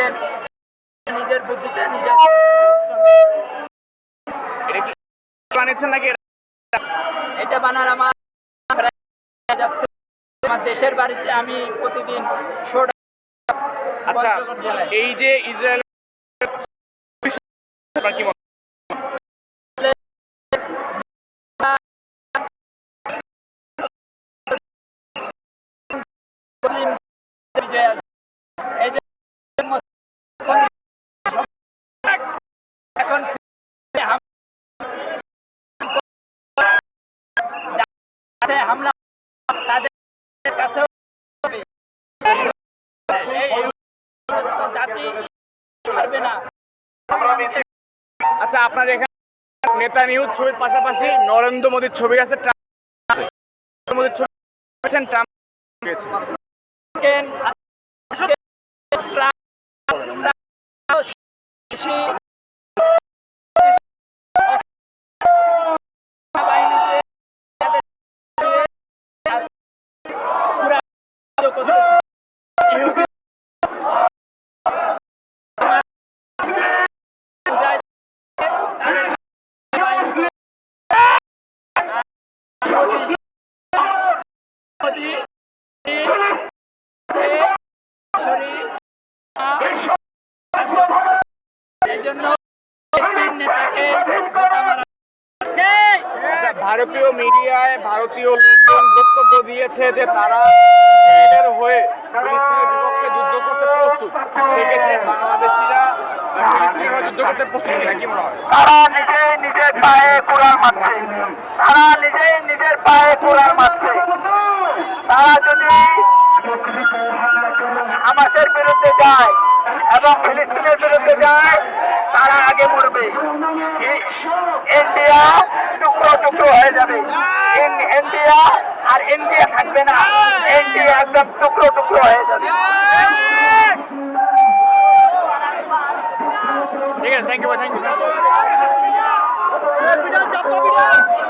নিজের নিজের বুদ্ধিতে নিজের এটা বানিয়েছেন নাকি? এটা- বানার আমার যাচ্ছে। আমার দেশের বাড়িতে আমি প্রতিদিন আচ্ছা এই যে ইসরায়েল আছে হামলা তাদের কাছেও জাতি না আচ্ছা আপনার এখানে নেতা নিউজ ছবির পাশাপাশি নরেন্দ্র মোদীর ছবি আছে মোদীর ছবি ট্রাম্প বেশি ভারতীয় মিডিয়ায় ভারতীয় লোকজন বক্তব্য দিয়েছে যে তারা ইসরায়েলের হয়ে ফিলিস্তিনের বিপক্ষে যুদ্ধ করতে প্রস্তুত। সেক্ষেত্রে বাংলাদেশিরা ফিলিস্তিনের যুদ্ধ করতে প্রস্তুত কিনা কি মনে হয়? তারা নিজেই নিজের পায়ে কোরআন মারছে। তারা নিজেই নিজের পায়ে কোরআন মারছে। তারা যদি হামাসের বিরুদ্ধে যায় এবং ফিলিস্তিনের বিরুদ্ধে যায়, তারা আগে মরবে। ইন্ডিয়া টুকরো টুকরো হয়ে যাবে। ইন্ডিয়া আর ইন্ডিয়া থাকবে না। ইন্ডিয়া একদম টুকরো টুকরো হয়ে যাবে। ঠিক আছে থ্যাংক ইউ থ্যাংক ইউ